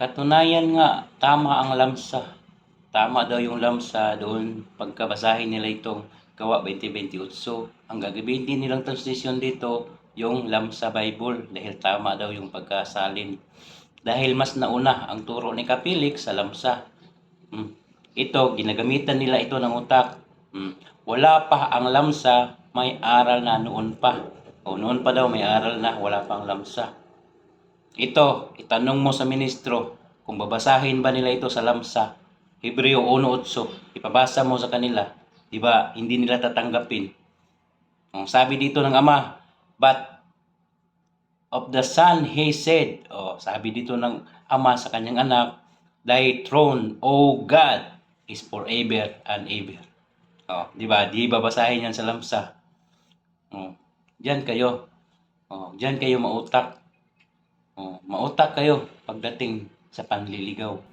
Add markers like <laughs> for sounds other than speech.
Katunayan nga, tama ang lamsa. Tama daw yung lamsa doon pagkabasahin nila itong gawa 2028. Ang gagamitin nilang translation dito, yung lamsa Bible dahil tama daw yung pagkasalin. Dahil mas nauna ang turo ni Kapilik sa lamsa. Hmm. Ito, ginagamitan nila ito ng utak. Hmm. Wala pa ang lamsa, may aral na noon pa. O noon pa daw may aral na, wala pa ang lamsa. Ito, itanong mo sa ministro kung babasahin ba nila ito sa lamsa. Hebreo 1.8, ipabasa mo sa kanila. Di ba, hindi nila tatanggapin. Ang sabi dito ng ama, but of the son he said, oh, sabi dito ng ama sa kanyang anak, thy throne, O God, is forever and ever. Oh, di ba? Di babasahin yan sa lamsa. Oh, diyan kayo. Oh, diyan kayo mautak. Oh, mautak kayo pagdating sa panliligaw. <laughs>